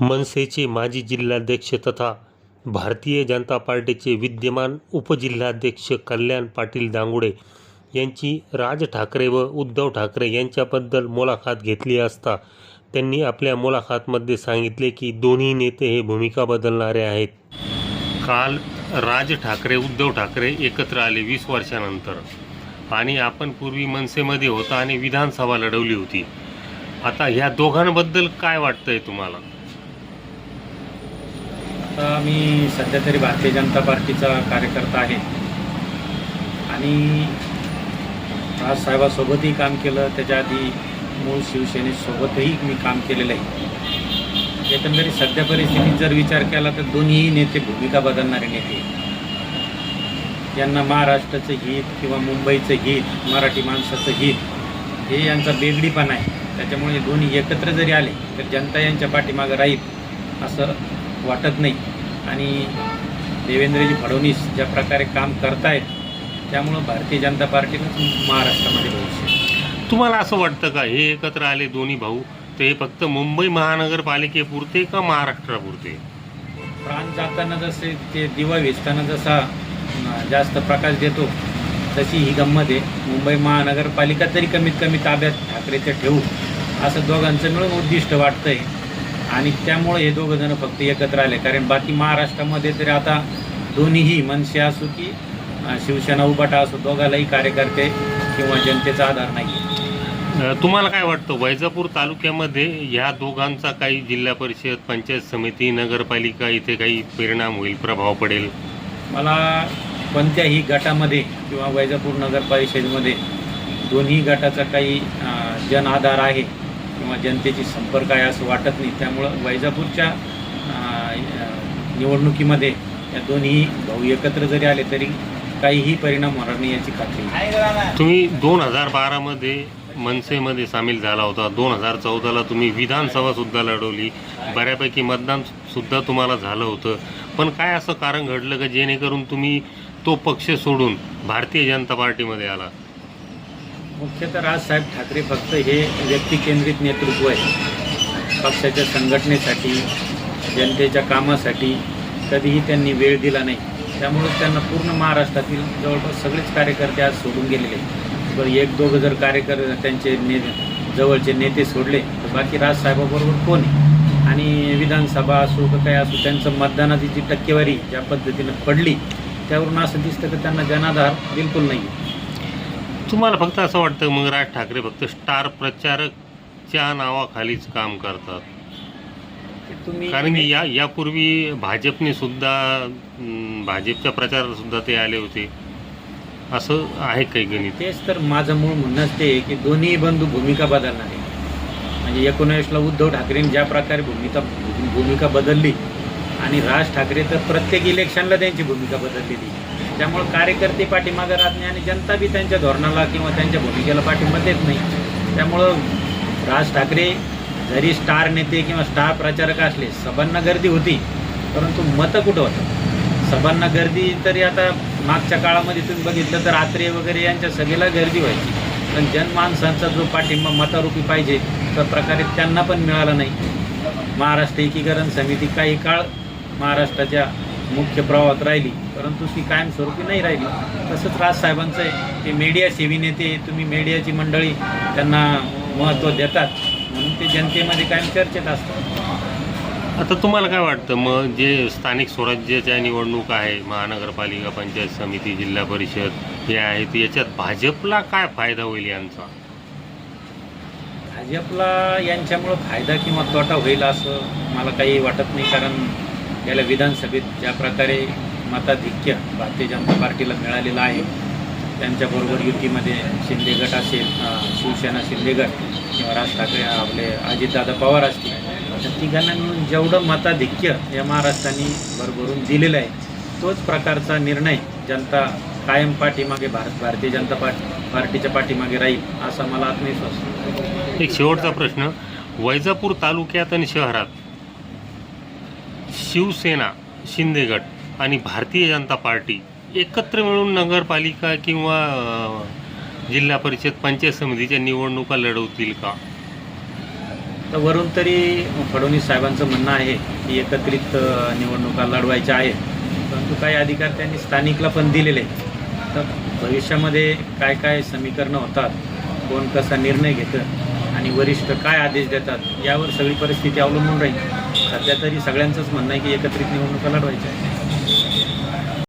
मनसेचे माजी जिल्हाध्यक्ष तथा भारतीय जनता पार्टीचे विद्यमान उपजिल्हाध्यक्ष कल्याण पाटील दांगुडे यांची राज ठाकरे व उद्धव ठाकरे यांच्याबद्दल मुलाखत घेतली असता त्यांनी आपल्या मुलाखतमध्ये सांगितले की दोन्ही नेते हे भूमिका बदलणारे आहेत. काल राज ठाकरे उद्धव ठाकरे एकत्र आले वीस वर्षानंतर आणि आपण पूर्वी मनसेमध्ये होता आणि विधानसभा लढवली होती. आता ह्या दोघांबद्दल काय वाटतंय तुम्हाला? आता मी सध्या तरी भारतीय जनता पार्टीचा कार्यकर्ता आहे. आणि राजसाहेबासोबतही काम केलं. त्याच्या आधी मूळ शिवसेनेसोबतही मी काम केलेलं आहे. एकंदरीत सध्या परिस्थितीत जर विचार केला तर दोन्ही नेते भूमिका बदलणारे नेते यांना महाराष्ट्राचं हित किंवा मुंबईचं हित मराठी माणसाचं हित हे यांचा वेगळीपणा आहे. त्याच्यामुळे दोन्ही एकत्र जरी आले तर जनता यांच्या पाठीमागं राहील असं वाटत नाही. आणि देवेंद्रजी फडणवीस ज्या प्रकारे काम करतायत त्यामुळं भारतीय जनता पार्टीनंच महाराष्ट्रामध्ये भविष्य. तुम्हाला असं वाटतं का? हे एकत्र आले दोन्ही भाऊ ते फक्त मुंबई महानगरपालिकेपुरते का महाराष्ट्रापुरते? प्राण जाताना जसे ते दिवा वेचताना जसा जास्त प्रकाश देतो तशी ही गंमत आहे. मुंबई महानगरपालिका तरी कमीत कमी ताब्यात ठाकरेच्या ठेवू असं दोघांचं मिळून उद्दिष्ट वाटतंय. आणि त्यामुळे हे दोघं जण फक्त एकत्र आले. कारण बाकी महाराष्ट्रामध्ये तरी आता दोन्हीही मनसे असो की शिवसेना उबाटा असो दोघालाही कार्यकर्ते किंवा जनतेचा आधार नाही. तुम्हाला काय वाटतं? वैजापूर तालुक्यामध्ये ह्या दोघांचा काही जिल्हा परिषद पंचायत समिती नगरपालिका इथे काही परिणाम होईल प्रभाव पडेल? मला कोणत्याही गटामध्ये किंवा वैजापूर नगर परिषदेमध्ये दोन्ही गटाचा काही जन आधार आहे. किंवा जनतेची संपर्क आहे असं वाटत नाही. त्यामुळं वैजापूरच्या निवडणुकीमध्ये या दोन्ही भाऊ एकत्र जरी आले तरी काहीही परिणाम होणार नाही याची खात्री तुम्ही दोन हजार बारामध्ये मनसेमध्ये सामील झाला होता. दोन हजार चौदाला तुम्ही विधानसभा सुद्धा लढवली. बऱ्यापैकी मतदान सुद्धा तुम्हाला झालं होतं. पण काय असं कारण घडलं का? जेणेकरून तुम्ही तो पक्ष सोडून भारतीय जनता पार्टीमध्ये आला? मुख्यतः राजसाहेब ठाकरे फक्त हे व्यक्तिकेंद्रित नेतृत्व आहे पक्षाच्या संघटनेसाठी जनतेच्या कामासाठी कधीही त्यांनी वेळ दिला नाही त्यामुळं त्यांना पूर्ण महाराष्ट्रातील जवळपास सगळेच कार्यकर्ते आज सोडून गेलेले आहेत. बरं एक दोघं जर कार्यकर्ते त्यांचे ने जवळचे नेते सोडले तर बाकी राजसाहेबाबरोबर कोण आहे आणि विधानसभा असो का काय असो त्यांचं मतदानाची जी टक्केवारी ज्या पद्धतीनं पडली त्यावरून असं दिसतं की त्यांना जनाधार बिलकुल नाही आहे. तुम्हाला फक्त असं वाटतं मग राज ठाकरे फक्त स्टार प्रचारकच्या नावाखालीच काम करतात? कारण की या यापूर्वी भाजपने सुद्धा भाजपच्या प्रचारात सुद्धा ते आले होते. असं आहे काही गणित? तेच तर माझं मूळ म्हणणंच ते की दोन्ही बंधू भूमिका बदलणार. आहे म्हणजे एकोणवीसला उद्धव ठाकरेंनी ज्या प्रकारे भूमिका भूमिका बदलली आणि राज ठाकरे तर प्रत्येक इलेक्शनला त्यांची भूमिका बदललेली. त्यामुळं कार्यकर्ते पाठीमागं राहत नाही आणि जनता बी त्यांच्या धोरणाला किंवा त्यांच्या भूमिकेला पाठिंबा देत नाही. त्यामुळं राज ठाकरे जरी स्टार नेते किंवा स्टार प्रचारक असले सभांना गर्दी होती परंतु मतं कुठं होतं? सभांना गर्दी तरी आता मागच्या काळामध्ये तुम्ही बघितलं तर रात्री वगैरे यांच्या सगळ्याला गर्दी व्हायची. पण जनमानसांचा जो पाठिंबा मतारूपी पाहिजे त्या प्रकारे त्यांना पण मिळाला नाही. महाराष्ट्र एकीकरण समिती काही काळ महाराष्ट्राच्या मुख्य प्रवाहात राहिली. परंतु ती कायमस्वरूपी नाही राहिली. तसंच राजसाहेबांचं आहे. ते मीडिया सेवी नेते तुम्ही मीडियाची मंडळी त्यांना महत्त्व देतात. म्हणून ते जनतेमध्ये कायम चर्चेत असतात. आता तुम्हाला काय वाटतं? मग जे स्थानिक स्वराज्याच्या निवडणूक आहे महानगरपालिका पंचायत समिती जिल्हा परिषद हे आहेत याच्यात भाजपला काय फायदा होईल यांचा? भाजपला यांच्यामुळं फायदा किंवा तोटा होईल असं मला काही वाटत नाही कारण गेल्या विधानसभेत ज्या प्रकारे मताधिक्य भारतीय जनता पार्टीला मिळालेलं आहे. त्यांच्याबरोबर युतीमध्ये शिंदे गट असेल शिवसेना शिंदे गट किंवा राज ठाकरे आपले अजितदादा पवार असतील. तर तिघांना मिळून जेवढं मताधिक्य या महाराष्ट्राने भरभरून दिलेलं आहे तोच प्रकारचा निर्णय जनता कायम पाठीमागे भारत भारतीय जनता पार्टी पार्टीच्या पाठीमागे राहील असा मला आत्मविश्वास एक शेवटचा प्रश्न. वैजापूर तालुक्यात आणि शहरात शिवसेना शिंदे गट आणि भारतीय जनता पार्टी एकत्र मिळून नगरपालिका किंवा जिल्हा परिषद पंचायत समितीच्या निवडणुका लढवतील का? तर वरून तरी फडणवीस साहेबांचं म्हणणं आहे की एकत्रित निवडणुका लढवायच्या आहेत. परंतु काही अधिकार त्यांनी स्थानिकला पण दिलेले आहेत. तर भविष्यामध्ये काय काय समीकरणं होतात कोण कसा निर्णय घेतं आणि वरिष्ठ काय आदेश देतात यावर सगळी परिस्थिती अवलंबून राहील. सध्या तरी सगळ्यांचंच म्हणणं आहे की एकत्रित निवडणुका लढवायच्या आहेत. Thank you.